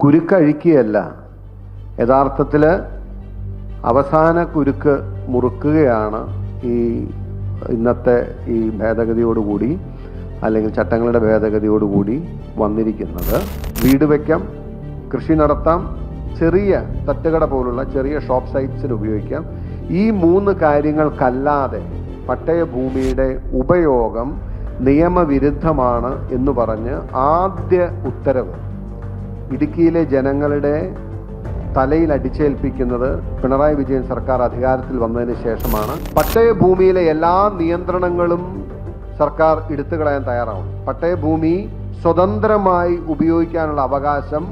കുരുക്കഴിക്കുകയല്ല. യഥാർത്ഥത്തിൽ അവസാന കുരുക്ക് മുറുക്കുകയാണ് ഈ ഇന്നത്തെ ഈ ഭേദഗതിയോടുകൂടി അല്ലെങ്കിൽ ചട്ടങ്ങളുടെ ഭേദഗതിയോടുകൂടി വന്നിരിക്കുന്നത്. വീട് വയ്ക്കാം കൃഷി നടത്താം ചെറിയ തട്ടുകട പോലുള്ള ചെറിയ ഷോപ്പ് സൈറ്റ്സിൽ ഉപയോഗിക്കാം. ഈ മൂന്ന് കാര്യങ്ങൾക്കല്ലാതെ പട്ടയഭൂമിയുടെ ഉപയോഗം നിയമവിരുദ്ധമാണ് എന്ന് പറഞ്ഞ് ആദ്യ ഉത്തരവ് ഇടുക്കിയിലെ ജനങ്ങളുടെ തലയിൽ അടിച്ചേൽപ്പിക്കുന്നത് പിണറായി വിജയൻ സർക്കാർ അധികാരത്തിൽ വന്നതിന് ശേഷമാണ്. പട്ടയഭൂമിയിലെ എല്ലാ നിയന്ത്രണങ്ങളും സർക്കാർ എടുത്തു കളയാൻ തയ്യാറാവും പട്ടയഭൂമി സ്വതന്ത്രമായി ഉപയോഗിക്കാനുള്ള അവകാശം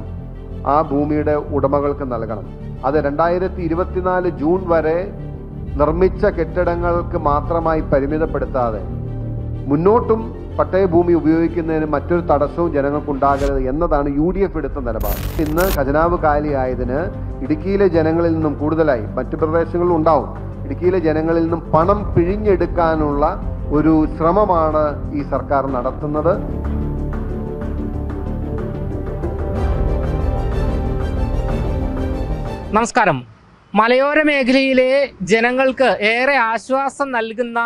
ആ ഭൂമിയുടെ ഉടമകൾക്ക് നൽകണം. അത് രണ്ടായിരത്തി ഇരുപത്തിനാല് ജൂൺ വരെ നിർമ്മിച്ച കെട്ടിടങ്ങൾക്ക് മാത്രമായി പരിമിതപ്പെടുത്താതെ മുന്നോട്ടും പട്ടയഭൂമി ഉപയോഗിക്കുന്നതിന് മറ്റൊരു തടസ്സവും ജനങ്ങൾക്കുണ്ടാകരുത് എന്നതാണ് യു ഡി എഫ് എടുത്ത നിലപാട്. ഇന്ന് ഖജനാവ് കാലിയായതിന് ഇടുക്കിയിലെ ജനങ്ങളിൽ നിന്നും കൂടുതലായി മറ്റു പ്രദേശങ്ങളിലും ഉണ്ടാവും. ഇടുക്കിയിലെ ജനങ്ങളിൽ നിന്നും പണം പിഴിഞ്ഞെടുക്കാനുള്ള ഒരു ശ്രമമാണ് ഈ സർക്കാർ നടത്തുന്നത്. നമസ്കാരം. മലയോര മേഖലയിലെ ജനങ്ങൾക്ക് ഏറെ ആശ്വാസം നൽകുന്ന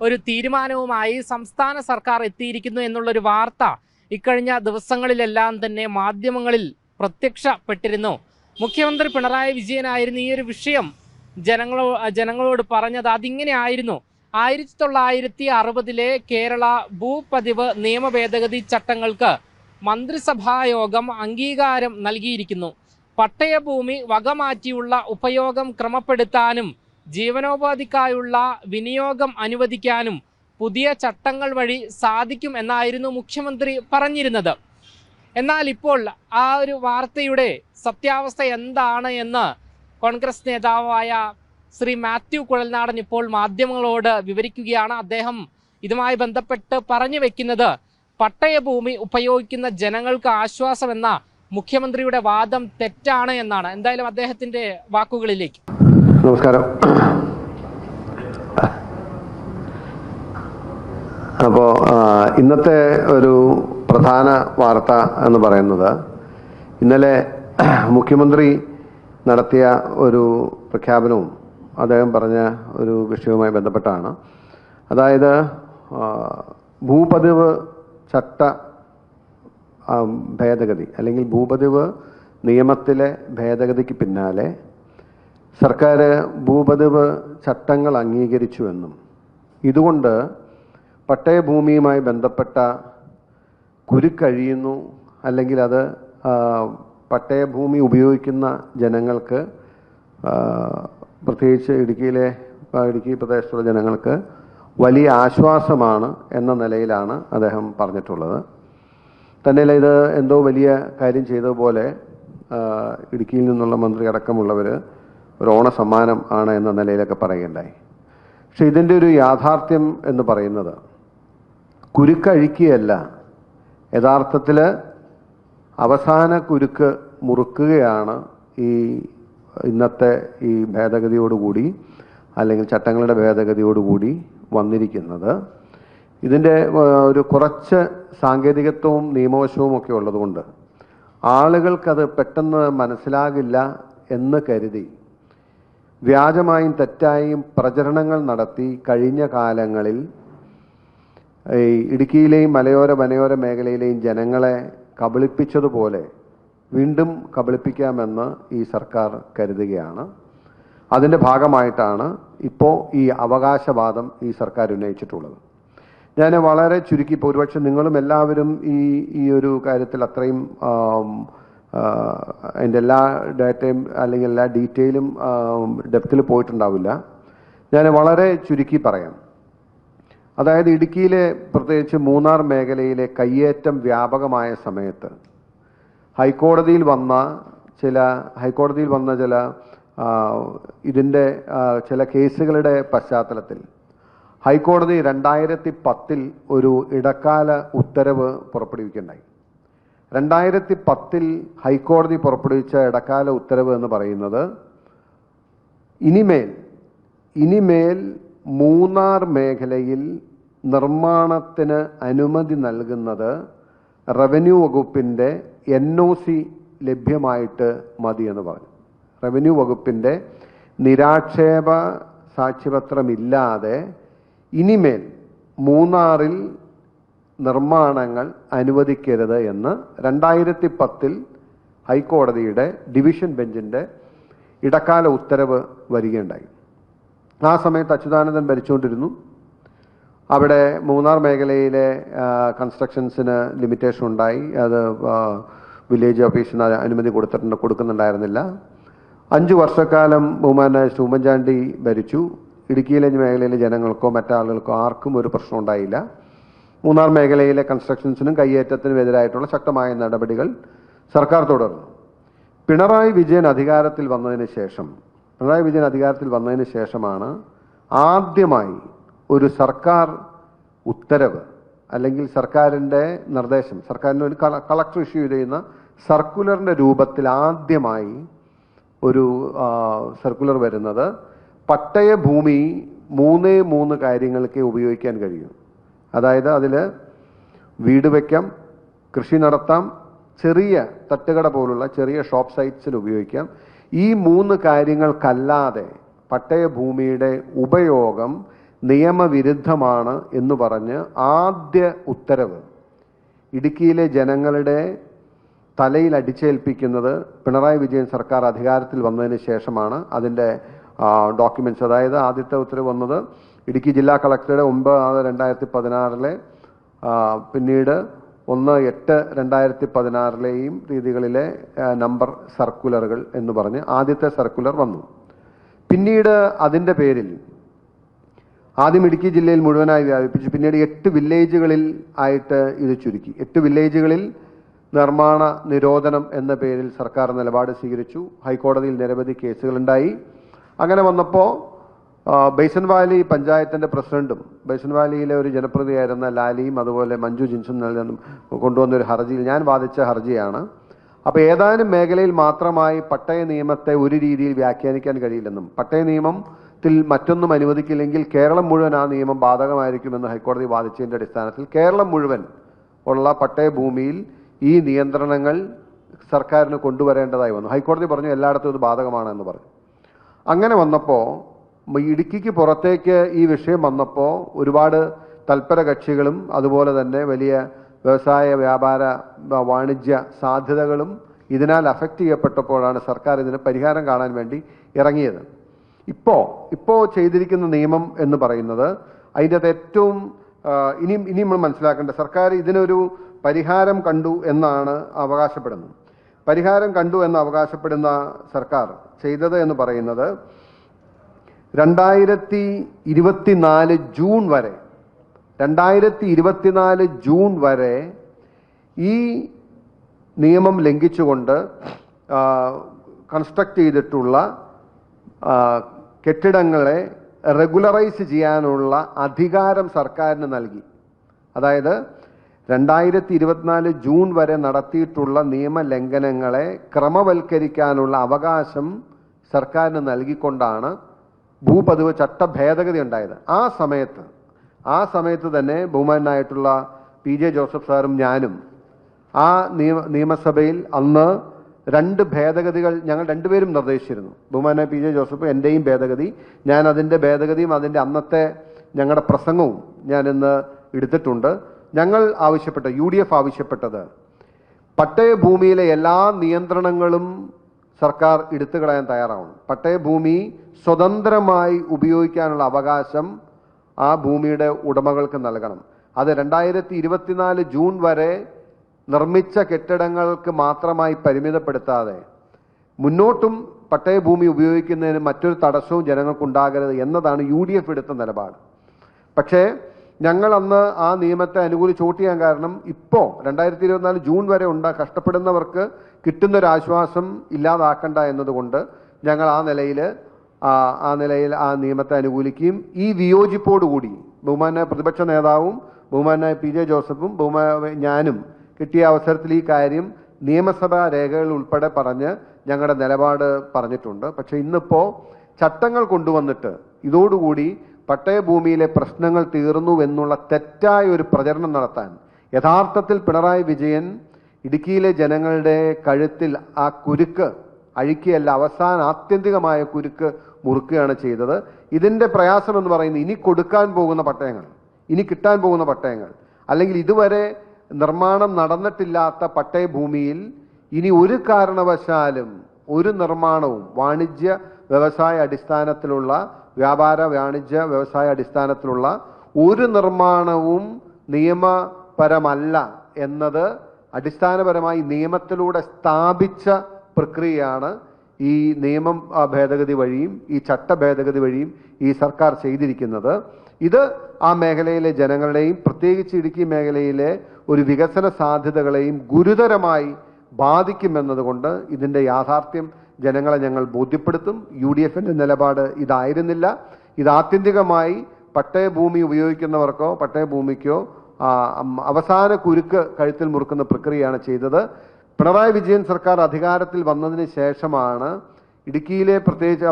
ഒരു തീരുമാനവുമായി സംസ്ഥാന സർക്കാർ എത്തിയിരിക്കുന്നു എന്നുള്ളൊരു വാർത്ത ഇക്കഴിഞ്ഞ ദിവസങ്ങളിലെല്ലാം തന്നെ മാധ്യമങ്ങളിൽ പ്രത്യക്ഷപ്പെട്ടിരുന്നു. മുഖ്യമന്ത്രി പിണറായി വിജയനായിരുന്നു ഈ ഒരു വിഷയം ജനങ്ങളോ ജനങ്ങളോട് പറഞ്ഞത്. അതിങ്ങനെ ആയിരുന്നു ആയിരത്തി തൊള്ളായിരത്തി അറുപതിലെ കേരള ഭൂപതിവ് നിയമ ഭേദഗതി ചട്ടങ്ങൾക്ക് മന്ത്രിസഭായോഗം അംഗീകാരം നൽകിയിരിക്കുന്നു. പട്ടയഭൂമി വകമാറ്റിയുള്ള ഉപയോഗം ക്രമപ്പെടുത്താനും ജീവനോപാധിക്കായുള്ള വിനിയോഗം അനുവദിക്കാനും പുതിയ ചട്ടങ്ങൾ വഴി സാധിക്കും എന്നായിരുന്നു മുഖ്യമന്ത്രി പറഞ്ഞിരുന്നത്. എന്നാൽ ഇപ്പോൾ ആ ഒരു വാർത്തയുടെ സത്യാവസ്ഥ എന്താണ് എന്ന് കോൺഗ്രസ് നേതാവായ ശ്രീ മാത്യു കുഴൽനാടൻ ഇപ്പോൾ മാധ്യമങ്ങളോട് വിവരിക്കുകയാണ്. അദ്ദേഹം ഇതുമായി ബന്ധപ്പെട്ട് പറഞ്ഞു വെക്കുന്നത് പട്ടയഭൂമി ഉപയോഗിക്കുന്ന ജനങ്ങൾക്ക് ആശ്വാസമെന്ന മുഖ്യമന്ത്രിയുടെ വാദം തെറ്റാണ് എന്നാണ്. എന്തായാലും അദ്ദേഹത്തിന്റെ വാക്കുകളിലേക്ക്. നമസ്കാരം. അപ്പോൾ ഇന്നത്തെ ഒരു പ്രധാന വാർത്ത എന്ന് പറയുന്നത് ഇന്നലെ മുഖ്യമന്ത്രി നടത്തിയ ഒരു പ്രഖ്യാപനവും അദ്ദേഹം പറഞ്ഞ ഒരു വിഷയവുമായി ബന്ധപ്പെട്ടാണ്. അതായത് ഭൂപതിവ് ചട്ട ഭേദഗതി അല്ലെങ്കിൽ ഭൂപതിവ് നിയമത്തിലെ ഭേദഗതിക്ക് പിന്നാലെ സർക്കാർ ഭൂപതിവ് ചട്ടങ്ങൾ അംഗീകരിച്ചുവെന്നും ഇതുകൊണ്ട് പട്ടയഭൂമിയുമായി ബന്ധപ്പെട്ട കുരുക്കഴിയുന്നു അല്ലെങ്കിൽ അത് പട്ടയഭൂമി ഉപയോഗിക്കുന്ന ജനങ്ങൾക്ക് പ്രത്യേകിച്ച് ഇടുക്കിയിലെ ഇടുക്കി പ്രദേശത്തുള്ള ജനങ്ങൾക്ക് വലിയ ആശ്വാസമാണ് എന്ന നിലയിലാണ് അദ്ദേഹം പറഞ്ഞിട്ടുള്ളത്. തന്നെയല്ല ഇത് എന്തോ വലിയ കാര്യം ചെയ്തതുപോലെ ഇടുക്കിയിൽ നിന്നുള്ള മന്ത്രി അടക്കമുള്ളവർ ഒരു ഓണ സമ്മാനം ആണ് എന്ന നിലയിലൊക്കെ പറയുകയുണ്ടായി. പക്ഷെ ഇതിന്റെ ഒരു യാഥാർത്ഥ്യം എന്ന് പറയുന്നത് കുരുക്കഴിക്കുകയല്ല. യഥാർത്ഥത്തിൽ അവസാന കുരുക്ക് മുറുക്കുകയാണ് ഈ ഇന്നത്തെ ഈ ഭേദഗതിയോടുകൂടി അല്ലെങ്കിൽ ചട്ടങ്ങളുടെ ഭേദഗതിയോടുകൂടി വന്നിരിക്കുന്നത്. ഇതിന്റെ ഒരു കുറച്ച് സാങ്കേതികത്വവും നിയമവശവും ഒക്കെ ഉള്ളതുകൊണ്ട് ആളുകൾക്കത് പെട്ടെന്ന് മനസ്സിലാകില്ല എന്ന് കരുതി വ്യാജമായും തെറ്റായും പ്രചരണങ്ങൾ നടത്തി കഴിഞ്ഞ കാലങ്ങളിൽ ഈ ഇടുക്കിയിലെയും മലയോര വനയോര മേഖലയിലെയും ജനങ്ങളെ കബളിപ്പിച്ചതുപോലെ വീണ്ടും കബളിപ്പിക്കാമെന്ന് ഈ സർക്കാർ കരുതുകയാണ്. അതിന്റെ ഭാഗമായിട്ടാണ് ഇപ്പോൾ ഈ അവകാശവാദം ഈ സർക്കാർ ഉന്നയിച്ചിട്ടുള്ളത്. ഞാൻ വളരെ ചുരുക്കി ഒരുപക്ഷെ നിങ്ങളും എല്ലാവരും ഈ ഈ ഒരു കാര്യത്തിൽ അത്രയും അതിന്റെ എല്ലാ ഡാറ്റയും അല്ലെങ്കിൽ എല്ലാ ഡീറ്റെയിലും ഡെപ്തിൽ പോയിട്ടുണ്ടാവില്ല. ഞാൻ വളരെ ചുരുക്കി പറയാം. അതായത് ഇടുക്കിയിലെ പ്രത്യേകിച്ച് മൂന്നാർ മേഖലയിലെ കയ്യേറ്റം വ്യാപകമായ സമയത്ത് ഹൈക്കോടതിയിൽ വന്ന ചില ഹൈക്കോടതിയിൽ വന്ന ചില ഇതിന്റെ ചില കേസുകളുടെ പശ്ചാത്തലത്തിൽ ഹൈക്കോടതി രണ്ടായിരത്തി പത്തിൽ ഒരു ഇടക്കാല ഉത്തരവ് പുറപ്പെടുവിക്കുകയുണ്ടായി. രണ്ടായിരത്തി പത്തിൽ ഹൈക്കോടതി പുറപ്പെടുവിച്ച ഇടക്കാല ഉത്തരവ് എന്ന് പറയുന്നത് ഇനിമേൽ ഇനിമേൽ മൂന്നാർ മേഖലയിൽ നിർമ്മാണത്തിന് അനുമതി നൽകുന്നത് റവന്യൂ വകുപ്പിന്റെ എൻ ഒ സി ലഭ്യമായിട്ട് മതി എന്ന് പറഞ്ഞു. റവന്യൂ വകുപ്പിന്റെ നിരാക്ഷേപ സാക്ഷ്യപത്രമില്ലാതെ ഇനിമേൽ മൂന്നാറിൽ നിർമ്മാണങ്ങൾ അനുവദിക്കരുത് എന്ന് രണ്ടായിരത്തി പത്തിൽ ഹൈക്കോടതിയുടെ ഡിവിഷൻ ബെഞ്ചിന്റെ ഇടക്കാല ഉത്തരവ് വരികയുണ്ടായി. ആ സമയത്ത് അച്യുതാനന്ദൻ ഭരിച്ചുകൊണ്ടിരുന്നു. അവിടെ മൂന്നാർ മേഖലയിലെ കൺസ്ട്രക്ഷൻസിന് ലിമിറ്റേഷൻ ഉണ്ടായി. അത് വില്ലേജ് ഓഫീസിന് അനുമതി കൊടുത്തിട്ടുണ്ട് കൊടുക്കുന്നുണ്ടായിരുന്നില്ല. അഞ്ച് വർഷക്കാലം ബഹുമാനായ ഉമ്മൻചാണ്ടി ഭരിച്ചു. ഇടുക്കിയിലെ മേഖലയിലെ ജനങ്ങൾക്കോ മറ്റാളുകൾക്കോ ആർക്കും ഒരു പ്രശ്നം ഉണ്ടായില്ല മൂന്നാർ മേഖലയിലെ കൺസ്ട്രക്ഷൻസിനും കയ്യേറ്റത്തിനും എതിരായിട്ടുള്ള ശക്തമായ നടപടികൾ സർക്കാർ തുടർന്നു. പിണറായി വിജയൻ അധികാരത്തിൽ വന്നതിന് ശേഷം പിണറായി വിജയൻ അധികാരത്തിൽ വന്നതിന് ശേഷമാണ് ആദ്യമായി ഒരു സർക്കാർ ഉത്തരവ് അല്ലെങ്കിൽ സർക്കാരിന്റെ നിർദ്ദേശം സർക്കാരിന്റെ ഒരു കള കളക്ടർ ഇഷ്യൂ ചെയ്യുന്ന സർക്കുലറിന്റെ രൂപത്തിൽ ആദ്യമായി ഒരു സർക്കുലർ വരുന്നത് പട്ടയ ഭൂമി മൂന്നേ മൂന്ന് കാര്യങ്ങൾക്ക് ഉപയോഗിക്കാൻ കഴിയും. അതായത് അതിൽ വീട് വയ്ക്കാം കൃഷി നടത്താം ചെറിയ തട്ടുകട പോലുള്ള ചെറിയ ഷോപ്പ് സൈറ്റ്സിൽ ഉപയോഗിക്കാം. ഈ മൂന്ന് കാര്യങ്ങൾക്കല്ലാതെ പട്ടയഭൂമിയുടെ ഉപയോഗം നിയമവിരുദ്ധമാണ് എന്ന് പറഞ്ഞ് ആദ്യ ഉത്തരവ് ഇടുക്കിയിലെ ജനങ്ങളുടെ തലയിൽ അടിച്ചേൽപ്പിക്കുന്നത് പിണറായി വിജയൻ സർക്കാർ അധികാരത്തിൽ വന്നതിന് ശേഷമാണ് അതിന്റെ ഡോക്യുമെന്റ്സ് അതായത് ആദ്യത്തെ ഉത്തരവ് വന്നത് ഇടുക്കി ജില്ലാ കളക്ടറുടെ ഒമ്പത് ആറ് രണ്ടായിരത്തി പതിനാറിലെ പിന്നീട് ഒന്ന് എട്ട് രണ്ടായിരത്തി പതിനാറിലെയും രീതികളിലെ നമ്പർ സർക്കുലറുകൾ എന്ന് പറഞ്ഞ് ആദ്യത്തെ സർക്കുലർ വന്നു. പിന്നീട് അതിന്റെ പേരിൽ ആദ്യം ഇടുക്കി ജില്ലയിൽ മുഴുവനായി വ്യാപിപ്പിച്ചു. പിന്നീട് എട്ട് വില്ലേജുകളിൽ ആയിട്ട് ഇത് ചുരുക്കി. എട്ട് വില്ലേജുകളിൽ നിർമ്മാണ നിരോധനം എന്ന പേരിൽ സർക്കാർ നിലപാട് സ്വീകരിച്ചു. ഹൈക്കോടതിയിൽ നിരവധി കേസുകളുണ്ടായി. അങ്ങനെ വന്നപ്പോൾ ബേസൻ വാലി പഞ്ചായത്തിന്റെ പ്രസിഡന്റും ബേസൻ വാലിയിലെ ഒരു ജനപ്രതിയായിരുന്ന ലാലിയും അതുപോലെ മഞ്ജു ജിൻസും നൽകുന്ന കൊണ്ടുവന്ന ഒരു ഹർജിയിൽ ഞാൻ വാദിച്ച ഹർജിയാണ്. അപ്പോൾ ഏതാനും മേഖലയിൽ മാത്രമായി പട്ടയ നിയമത്തെ ഒരു രീതിയിൽ വ്യാഖ്യാനിക്കാൻ കഴിയില്ലെന്നും പട്ടയ നിയമത്തിൽ മറ്റൊന്നും അനുവദിക്കില്ലെങ്കിൽ കേരളം മുഴുവൻ ആ നിയമം ബാധകമായിരിക്കുമെന്ന് ഹൈക്കോടതി വാദിച്ചതിന്റെ അടിസ്ഥാനത്തിൽ കേരളം മുഴുവൻ ഉള്ള പട്ടയ ഭൂമിയിൽ ഈ നിയന്ത്രണങ്ങൾ സർക്കാരിന് കൊണ്ടുവരേണ്ടതായി വന്നു. ഹൈക്കോടതി പറഞ്ഞു എല്ലായിടത്തും ഇത് ബാധകമാണെന്ന് പറഞ്ഞു. അങ്ങനെ വന്നപ്പോൾ ഇടുക്കിക്ക് പുറത്തേക്ക് ഈ വിഷയം വന്നപ്പോൾ ഒരുപാട് തൽപര കക്ഷികളും അതുപോലെ തന്നെ വലിയ വ്യവസായ വ്യാപാര വാണിജ്യ സാധ്യതകളും ഇതിനാൽ അഫക്റ്റ് ചെയ്യപ്പെട്ടപ്പോഴാണ് സർക്കാർ ഇതിന് പരിഹാരം കാണാൻ വേണ്ടി ഇറങ്ങിയത്. ഇപ്പോൾ ഇപ്പോൾ ചെയ്തിരിക്കുന്ന നിയമം എന്ന് പറയുന്നത് അതിന്റെ ഏറ്റവും ഇനി ഇനി നമ്മൾ മനസ്സിലാക്കേണ്ട സർക്കാർ ഇതിനൊരു പരിഹാരം കണ്ടു എന്നാണ് അവകാശപ്പെടുന്നത്. പരിഹാരം കണ്ടു എന്ന് അവകാശപ്പെടുന്ന സർക്കാർ ചെയ്തത് എന്ന് പറയുന്നത് രണ്ടായിരത്തി ഇരുപത്തിനാല് ജൂൺ വരെ രണ്ടായിരത്തി ഇരുപത്തിനാല് ജൂൺ വരെ ഈ നിയമം ലംഘിച്ചുകൊണ്ട് കൺസ്ട്രക്ട് ചെയ്തിട്ടുള്ള കെട്ടിടങ്ങളെ റെഗുലറൈസ് ചെയ്യാനുള്ള അധികാരം സർക്കാരിന് നൽകി. അതായത് രണ്ടായിരത്തി ഇരുപത്തിനാല് ജൂൺ വരെ നടത്തിയിട്ടുള്ള നിയമലംഘനങ്ങളെ ക്രമവൽക്കരിക്കാനുള്ള അവകാശം സർക്കാരിന് നൽകിക്കൊണ്ടാണ് ഭൂപതിവ് ചട്ട ഭേദഗതി ഉണ്ടായത്. ആ സമയത്ത് ആ സമയത്ത് തന്നെ ബഹുമാനായിട്ടുള്ള പി ജെ ജോസഫ് സാറും ഞാനും ആ നിയമ നിയമസഭയിൽ അന്ന് രണ്ട് ഭേദഗതികൾ ഞങ്ങൾ രണ്ടുപേരും നിർദ്ദേശിച്ചിരുന്നു. ബഹുമാന പി ജെ ജോസഫ് എന്റെയും ഭേദഗതി ഞാൻ അതിന്റെ ഭേദഗതിയും അതിന്റെ അന്നത്തെ ഞങ്ങളുടെ പ്രസംഗവും ഞാൻ ഇന്ന് എടുത്തിട്ടുണ്ട്. ഞങ്ങൾ ആവശ്യപ്പെട്ട യു ഡി എഫ് ആവശ്യപ്പെട്ടത് പട്ടയഭൂമിയിലെ എല്ലാ നിയന്ത്രണങ്ങളും സർക്കാർ എടുത്തു കളയാൻ തയ്യാറാവണം പട്ടയഭൂമി സ്വതന്ത്രമായി ഉപയോഗിക്കാനുള്ള അവകാശം ആ ഭൂമിയുടെ ഉടമകൾക്ക് നൽകണം. അത് രണ്ടായിരത്തി ഇരുപത്തിനാല് ജൂൺ വരെ നിർമ്മിച്ച കെട്ടിടങ്ങൾക്ക് മാത്രമായി പരിമിതപ്പെടുത്താതെ മുന്നോട്ടും പട്ടയഭൂമി ഉപയോഗിക്കുന്നതിന് മറ്റൊരു തടസ്സവും ജനങ്ങൾക്കുണ്ടാകരുത് എന്നതാണ് യു ഡി എഫ് എടുത്ത നിലപാട്. പക്ഷേ ഞങ്ങൾ അന്ന് ആ നിയമത്തെ അനുകൂലിച്ച് വോട്ട് ചെയ്യാൻ കാരണം ഇപ്പോൾ രണ്ടായിരത്തി ഇരുപത്തിനാല് ജൂൺ വരെ ഉണ്ട് കഷ്ടപ്പെടുന്നവർക്ക് കിട്ടുന്നൊരു ആശ്വാസം ഇല്ലാതാക്കണ്ട എന്നതുകൊണ്ട് ഞങ്ങൾ ആ നിലയിൽ ആ നിലയിൽ ആ നിയമത്തെ അനുകൂലിക്കുകയും ഈ വിയോജിപ്പോടുകൂടി ബഹുമാനായ പ്രതിപക്ഷ നേതാവും ബഹുമാനായ പി ജെ ജോസഫും ബഹുമാന ഞാനും കിട്ടിയ അവസരത്തിൽ ഈ കാര്യം നിയമസഭാ രേഖകൾ ഉൾപ്പെടെ പറഞ്ഞ് ഞങ്ങളുടെ നിലപാട് പറഞ്ഞിട്ടുണ്ട്. പക്ഷേ ഇന്നിപ്പോൾ ചട്ടങ്ങൾ കൊണ്ടുവന്നിട്ട് ഇതോടുകൂടി പട്ടയഭൂമിയിലെ പ്രശ്നങ്ങൾ തീർന്നു എന്നുള്ള തെറ്റായ ഒരു പ്രചരണം നടത്താൻ യഥാർത്ഥത്തിൽ പിണറായി വിജയൻ ഇടുക്കിയിലെ ജനങ്ങളുടെ കഴുത്തിൽ ആ കുരുക്ക് അഴിക്കുകയല്ല അവസാന ആത്യന്തികമായ കുരുക്ക് മുറുക്കുകയാണ് ചെയ്തത്. ഇതിന്റെ പ്രയാസം എന്ന് പറയുന്നത് ഇനി കൊടുക്കാൻ പോകുന്ന പട്ടയങ്ങൾ ഇനി കിട്ടാൻ പോകുന്ന പട്ടയങ്ങൾ അല്ലെങ്കിൽ ഇതുവരെ നിർമ്മാണം നടന്നിട്ടില്ലാത്ത പട്ടയഭൂമിയിൽ ഇനി ഒരു കാരണവശാലും ഒരു നിർമ്മാണവും വാണിജ്യ വ്യവസായ അടിസ്ഥാനത്തിലുള്ള വ്യാപാര വാണിജ്യ വ്യവസായ അടിസ്ഥാനത്തിലുള്ള ഒരു നിർമ്മാണവും നിയമപരമല്ല എന്നത് അടിസ്ഥാനപരമായി നിയമത്തിലൂടെ സ്ഥാപിച്ച പ്രക്രിയയാണ് ഈ നിയമം ഭേദഗതി വഴിയും ഈ ചട്ട ഭേദഗതി വഴിയും ഈ സർക്കാർ ചെയ്തിരിക്കുന്നത്. ഇത് ആ മേഖലയിലെ ജനങ്ങളുടെയും പ്രത്യേകിച്ച് ഇടുക്കി മേഖലയിലെ ഒരു വികസന സാധ്യതകളെയും ഗുരുതരമായി ബാധിക്കുമെന്നതുകൊണ്ട് ഇതിന്റെ യാഥാർത്ഥ്യം ജനങ്ങളെ ഞങ്ങൾ ബോധ്യപ്പെടുത്തും. യു ഡി എഫിന്റെ നിലപാട് ഇതായിരുന്നില്ല. ഇത് ആത്യന്തികമായി പട്ടയഭൂമി ഉപയോഗിക്കുന്നവർക്കോ പട്ടയഭൂമിക്കോ അവസാന കുരുക്ക് കഴുത്തിൽ മുറുക്കുന്ന പ്രക്രിയയാണ് ചെയ്തത്. പിണറായി വിജയൻ സർക്കാർ അധികാരത്തിൽ വന്നതിന് ശേഷമാണ് ഇടുക്കിയിലെ പ്രത്യേകിച്ച്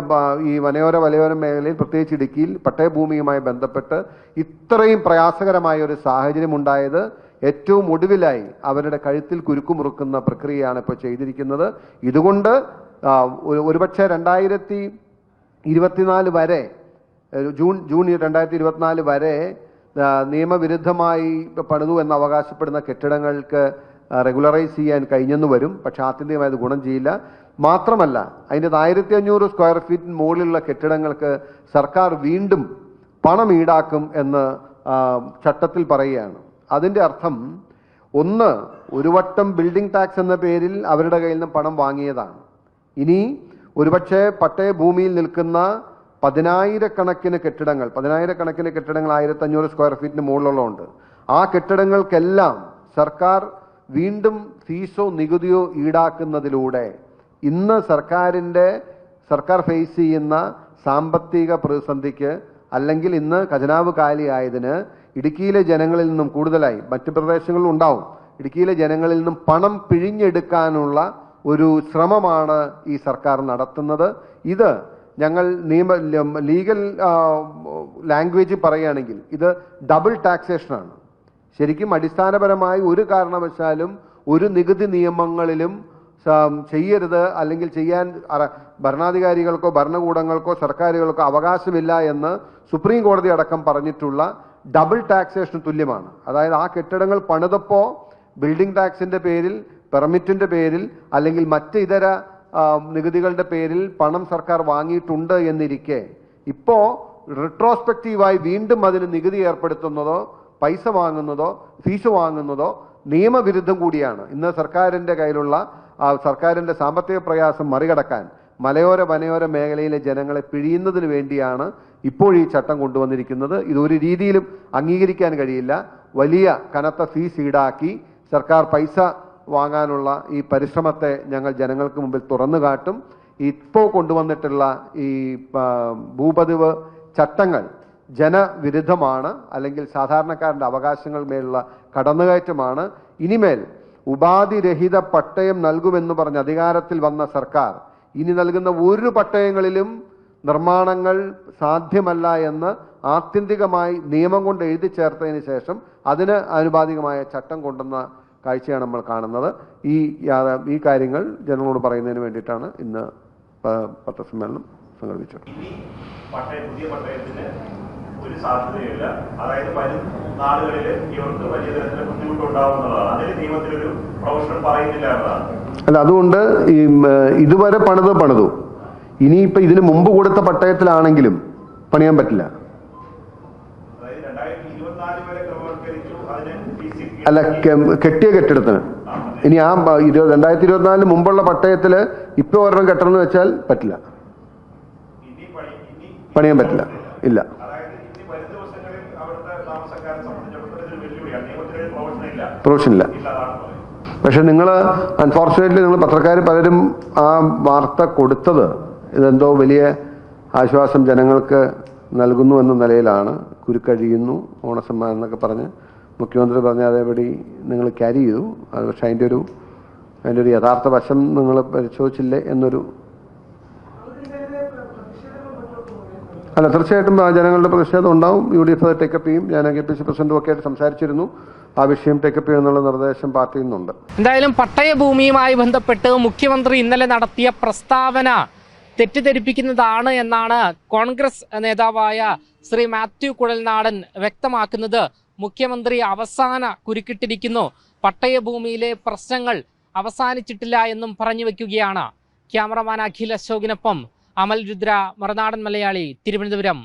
ഈ വനയോര വലയോര മേഖലയിൽ പ്രത്യേകിച്ച് ഇടുക്കിയിൽ പട്ടയഭൂമിയുമായി ബന്ധപ്പെട്ട് ഇത്രയും പ്രയാസകരമായ ഒരു സാഹചര്യം ഉണ്ടായത് ഏറ്റവും ഒടുവിലായി അവരുടെ കഴുത്തിൽ കുരുക്കുമുറുക്കുന്ന പ്രക്രിയയാണ് ഇപ്പോൾ ചെയ്തിരിക്കുന്നത്. ഇതുകൊണ്ട് ഒരുപക്ഷെ രണ്ടായിരത്തി ഇരുപത്തിനാല് വരെ ജൂൺ ജൂൺ രണ്ടായിരത്തി ഇരുപത്തിനാല് വരെ നിയമവിരുദ്ധമായി പണിതു എന്ന് അവകാശപ്പെടുന്ന കെട്ടിടങ്ങൾക്ക് റെഗുലറൈസ് ചെയ്യാൻ കഴിഞ്ഞെന്ന് വരും. പക്ഷേ ആത്യന്തികമായി അത് ഗുണം ചെയ്യില്ല. മാത്രമല്ല അതിന്റെ ആയിരത്തി അഞ്ഞൂറ് സ്ക്വയർ ഫീറ്റിന് മുകളിലുള്ള കെട്ടിടങ്ങൾക്ക് സർക്കാർ വീണ്ടും പണം ഈടാക്കും എന്ന് ചട്ടത്തിൽ പറയുകയാണ്. അതിന്റെ അർത്ഥം ഒന്ന് ഒരു വട്ടം ബിൽഡിംഗ് ടാക്സ് എന്ന പേരിൽ അവരുടെ കയ്യിൽ നിന്ന് പണം വാങ്ങിയതാണ്. ഇനി ഒരുപക്ഷെ പട്ടയ ഭൂമിയിൽ നിൽക്കുന്ന പതിനായിരക്കണക്കിന് കെട്ടിടങ്ങൾ പതിനായിരക്കണക്കിന് കെട്ടിടങ്ങൾ ആയിരത്തി അഞ്ഞൂറ് സ്ക്വയർ ഫീറ്റിന് മുകളിലുള്ളതുണ്ട് ആ കെട്ടിടങ്ങൾക്കെല്ലാം സർക്കാർ വീണ്ടും ഫീസോ നികുതിയോ ഈടാക്കുന്നതിലൂടെ ഇന്ന് സർക്കാരിന്റെ സർക്കാർ ഫേസ് ചെയ്യുന്ന സാമ്പത്തിക പ്രതിസന്ധിക്ക് അല്ലെങ്കിൽ ഇന്ന് ഖജനാവ് കാലിയായതിന് ഇടുക്കിയിലെ ജനങ്ങളിൽ നിന്നും കൂടുതലായി മറ്റു പ്രദേശങ്ങളിലും ഉണ്ടാവും. ഇടുക്കിയിലെ ജനങ്ങളിൽ നിന്നും പണം പിഴിഞ്ഞെടുക്കാനുള്ള ഒരു ശ്രമമാണ് ഈ സർക്കാർ നടത്തുന്നത്. ഇത് ഞങ്ങൾ നിയമ ലീഗൽ ലാംഗ്വേജ് പറയുകയാണെങ്കിൽ ഇത് ഡബിൾ ടാക്സേഷനാണ്. ശരിക്കും അടിസ്ഥാനപരമായി ഒരു കാരണവശാലും ഒരു നികുതി നിയമങ്ങളിലും ചെയ്യരുത് അല്ലെങ്കിൽ ചെയ്യാൻ ഭരണാധികാരികൾക്കോ ഭരണകൂടങ്ങൾക്കോ സർക്കാരുകൾക്കോ അവകാശമില്ല എന്ന് സുപ്രീം കോടതി അടക്കം പറഞ്ഞിട്ടുള്ള ഡബിൾ ടാക്സേഷന് തുല്യമാണ്. അതായത് ആ കെട്ടിടങ്ങൾ പണിതപ്പോൾ ബിൽഡിംഗ് ടാക്സിന്റെ പേരിൽ പെർമിറ്റിന്റെ പേരിൽ അല്ലെങ്കിൽ മറ്റ് ഇതര നികുതികളുടെ പേരിൽ പണം സർക്കാർ വാങ്ങിയിട്ടുണ്ട് എന്നിരിക്കെ ഇപ്പോൾ റിട്രോസ്പെക്റ്റീവായി വീണ്ടും അതിന് നികുതി ഏർപ്പെടുത്തുന്നതോ പൈസ വാങ്ങുന്നതോ ഫീസ് വാങ്ങുന്നതോ നിയമവിരുദ്ധം കൂടിയാണ്. ഇന്ന് സർക്കാരിന്റെ കയ്യിലുള്ള ആ സർക്കാരിന്റെ സാമ്പത്തിക പ്രയാസം മറികടക്കാൻ മലയോര വനയോര മേഖലയിലെ ജനങ്ങളെ പിഴിയുന്നതിന് വേണ്ടിയാണ് ഇപ്പോൾ ഈ ചട്ടം കൊണ്ടുവന്നിരിക്കുന്നത്. ഇതൊരു രീതിയിലും അംഗീകരിക്കാൻ കഴിയില്ല. വലിയ കനത്ത ഫീസ് ഈടാക്കി സർക്കാർ പൈസ വാങ്ങാനുള്ള ഈ പരിശ്രമത്തെ ഞങ്ങൾ ജനങ്ങൾക്ക് മുമ്പിൽ തുറന്നു കാട്ടും. ഇപ്പോൾ കൊണ്ടുവന്നിട്ടുള്ള ഈ ഭൂപതിവ് ചട്ടങ്ങൾ ജനവിരുദ്ധമാണ് അല്ലെങ്കിൽ സാധാരണക്കാരന്റെ അവകാശങ്ങൾ മേലുള്ള കടന്നുകയറ്റമാണ്. ഇനിമേൽ ഉപാധിരഹിത പട്ടയം നൽകുമെന്ന് പറഞ്ഞ് അധികാരത്തിൽ വന്ന സർക്കാർ ഇനി നൽകുന്ന ഒരു പട്ടയങ്ങളിലും നിർമ്മാണങ്ങൾ സാധ്യമല്ല എന്ന് ആത്യന്തികമായി നിയമം കൊണ്ട് എഴുതി ചേർത്തതിന് ശേഷം അതിന് ആനുപാതികമായ ചട്ടം കൊണ്ടുവന്ന കാഴ്ചയാണ് നമ്മൾ കാണുന്നത്. ഈ ഈ കാര്യങ്ങൾ ജനങ്ങളോട് പറയുന്നതിന് വേണ്ടിയിട്ടാണ് ഇന്ന് പത്രസമ്മേളനം സംഘടിപ്പിച്ചത്. പുതിയ പട്ടയത്തിന് ഒരു സാധ്യതയില്ല. അതായത് വരും നാളുകളിൽ ഇവർക്ക് വലിയ തരത്തിലെ ബുദ്ധിമുട്ടുണ്ടാവുന്നതാണ്. അതിന് നിയമത്തിലൊരു പ്രൊഫഷൻ പറയുന്നില്ല എന്നതാണ്. അല്ല അതുകൊണ്ട് ഇതുവരെ പണിത് പണിതു. ഇനിയിപ്പോ ഇതിന് മുമ്പ് കൊടുത്ത പട്ടയത്തിലാണെങ്കിലും പണിയാൻ പറ്റില്ല അതായത് രണ്ടായിരത്തി ഇരുപത്തിനാല് വരെ ക്രമവൽക്കരിച്ചു അതിന് ഫീസ് അല്ല കെട്ടിയ കെട്ടിടത്തിന്. ഇനി ആ ഇരുപത് ഇരു- രണ്ടായിരത്തി ഇരുപത്തിനാലിന് മുമ്പുള്ള പട്ടയത്തിൽ ഇപ്പൊ ഒരെണ്ണം കെട്ടണം എന്ന് വെച്ചാൽ പറ്റില്ല. പണിയാൻ പറ്റില്ല. ഇല്ല. പ്രൊഫഷൻ ഇല്ല. പക്ഷെ നിങ്ങൾ അൺഫോർച്ചുനേറ്റ്ലി നിങ്ങൾ പത്രക്കാർ പലരും ആ വാർത്ത കൊടുത്തത് ഇതെന്തോ വലിയ ആശ്വാസം ജനങ്ങൾക്ക് നൽകുന്നു എന്ന നിലയിലാണ്. കുരുക്കഴിയുന്നു ഓണസമ്മാനം എന്നൊക്കെ പറഞ്ഞ് മുഖ്യമന്ത്രി പറഞ്ഞ അതേപടി നിങ്ങൾ ക്യാരി ചെയ്തു. അത് പക്ഷേ അതിന്റെ ഒരു അതിന്റെ ഒരു യഥാർത്ഥ വശം നിങ്ങൾ പരിശോധിച്ചില്ലേ എന്നൊരു അല്ല തീർച്ചയായിട്ടും ജനങ്ങളുടെ പ്രതിഷേധം ഉണ്ടാവും. യു ഡി എഫ് ടേക്കപ്പ് ചെയ്യും. ഞാൻ കെ പി സി പ്രസിഡന്റും ഒക്കെ ആയിട്ട് സംസാരിച്ചിരുന്നു. ആ വിഷയം ടേക്കപ്പ് ചെയ്യുന്നുള്ള നിർദ്ദേശം പാർട്ടിയിൽ നിന്നുണ്ട്. എന്തായാലും പട്ടയഭൂമിയുമായി ബന്ധപ്പെട്ട് മുഖ്യമന്ത്രി ഇന്നലെ നടത്തിയ പ്രസ്താവന തെറ്റിദ്ധരിപ്പിക്കുന്നതാണ് എന്നാണ് കോൺഗ്രസ് നേതാവായ ശ്രീ മാത്യു കുഴൽനാടൻ വ്യക്തമാക്കുന്നത്. മുഖ്യമന്ത്രി അവസാന കുരുക്കിട്ടിരിക്കുന്നു. പട്ടയഭൂമിയിലെ പ്രശ്നങ്ങൾ അവസാനിച്ചിട്ടില്ല എന്നും പറഞ്ഞു വയ്ക്കുകയാണ് ക്യാമറമാൻ അഖിൽ അശോകിനൊപ്പം അമൽ രുദ്ര മറുനാടൻ മലയാളി തിരുവനന്തപുരം.